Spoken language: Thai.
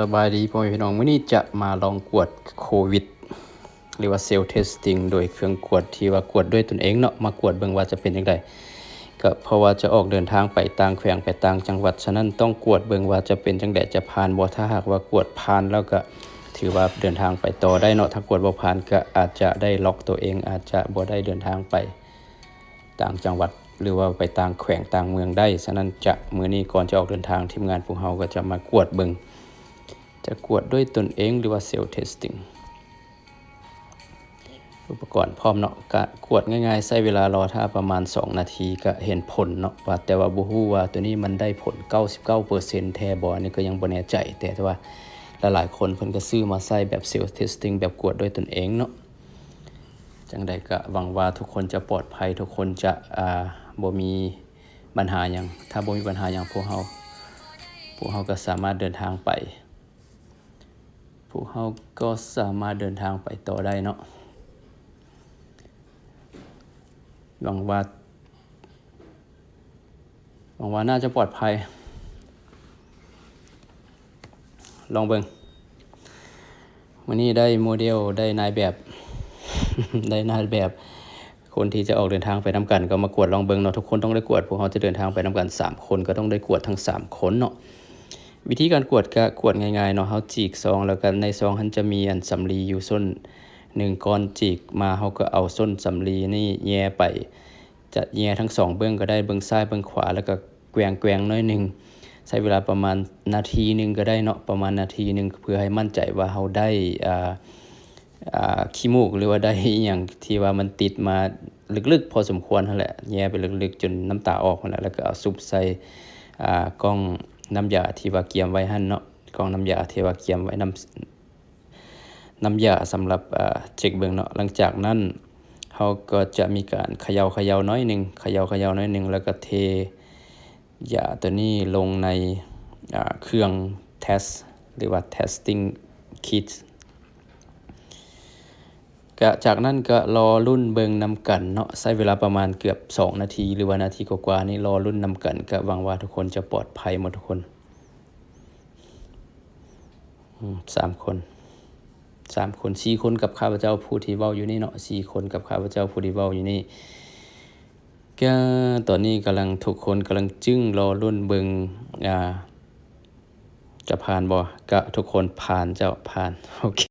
สบายดีพ่อแม่พี่น้องวันนี้จะมาลองกวดโควิด หรือว่าเซลล์เทสติ้งโดยเครื่องกวดที่ว่ากวดด้วยตนเองเนาะมากวดเบิ่งว่าจะเป็นยังไงก็เพราะว่าจะออกเดินทางไปต่างแขวงไปต่างจังหวัดฉะนั้นต้องกวดเบิ่งว่าจะเป็นจังไดจะผ่านบ่ถ้าหากว่ากวดผ่านแล้วก็ถือว่าเดินทางไปต่อได้เนาะถ้ากวดบ่ผ่านก็อาจจะได้ล็อกตัวเอง อาจจะบ่ได้เดินทางไปต่างจังหวัดหรือว่าไปต่างแขวงต่างเมืองได้ฉะนั้นจะมื้อนี้ก่อนจะออกเดินทางทีมงานพวกเฮาก็จะมากวดเบิ่ง จะกวดด้วยตนเองหรือว่าเซลล์เทสติ้งอุปกรณ์พร้อมเนาะกะกวดง่ายๆ ใช้เวลารอท่าประมาณ 2 นาทีก็เห็นผลเนาะว่าแต่ว่าบ่ฮู้ว่าตัวนี้มันได้ผล 99%แท้บ่อันนี้ก็ยังบ่แน่ใจ แต่ว่าหลายๆคนเพิ่นก็ซื้อมาใช้แบบเซลล์เทสติ้งแบบกวดด้วยตนเองเนาะจังใดก็หวังว่าทุกคนจะปลอดภัยทุกคนจะอ่าบ่มีปัญหาหยังถ้าบ่มีปัญหาหยังพวกเฮาพวกเฮาก็สามารถเดินทางไป พวกเขาก็สามารถเดินทางไปต่อได้เนาะหวังว่าหวังว่าน่าจะปลอดภัย ลองเบิงวันนี้ได้โมเดลได้นายแบบ ได้นายแบบ คนที่จะออกเดินทางไปนำกัน ก็มากวดลองเบิงเนาะทุกคนต้องได้กวดพวกเขาจะเดินทางไปนำกัน 3 คนก็ต้องได้กวดทั้ง 3 คนเนาะ วิธีการกวดก็กวดง่ายๆเนาะเฮาจีกซองแล้วก็ในซองมันจะมีอันสำลีอยู่ส้นหนึ่งก้อนจีกมาเฮาก็เอาส้นสำลีนี่แย่ไป จะแย่ทั้งสองเบื้องก็ได้เบื้องซ้ายเบื้องขวาแล้วก็แกว่งแกวงๆน้อยหนึงใช้เวลาประมาณนาทีหนึงก็ได้เนาะประมาณนาทีหนึงเพื่อให้มั่นใจว่าเฮาได้อ่าอ่าขี้มูกหรือว่าได้อหยังที่ว่ามันติดมาลึกๆ พอสมควรนั่นแหละแย่ไปลึกๆ จนน้ำตาออกนั่นแหละแล้วก็เอาซุปใส่อ่ากล้อง น้ำยาที่ว่าเกียมไว้หั่นเนาะกล่องน้ำยาที่ว่าเกียมไว้น้ำน้ำยาสำหรับเช็คเบิ่งเนาะหลังจากนั้นเขาก็จะมีการเขย่าเขย่าน้อยหนึ่งเขย่าเขย่าน้อยหนึ่งแล้วก็เทยาตัวนี้ลงในเครื่อง test หรือว่า testing kit ก็จากนั้นก็รอรุ่นเบิงนำกันเนาะใช้เวลาประมาณเกือบ 2 นาที หรือว่านาทีกว่าๆนี่รอรุ่นนำกันก็หวังว่าทุกคนจะปลอดภัยหมดทุกคนสามคนสามคนสี่คนกับข้าพเจ้าผู้ที่เว้าอยู่นี่เนาะสี่คนกับข้าพเจ้าผู้ที่เว้าอยู่นี่ก็ตอนนี้กำลังทุกคนกำลังจึ้งรอรุ่นเบิงอ่าจะผ่านบ่ก็ทุกคนผ่านเจ้าผ่านโอเค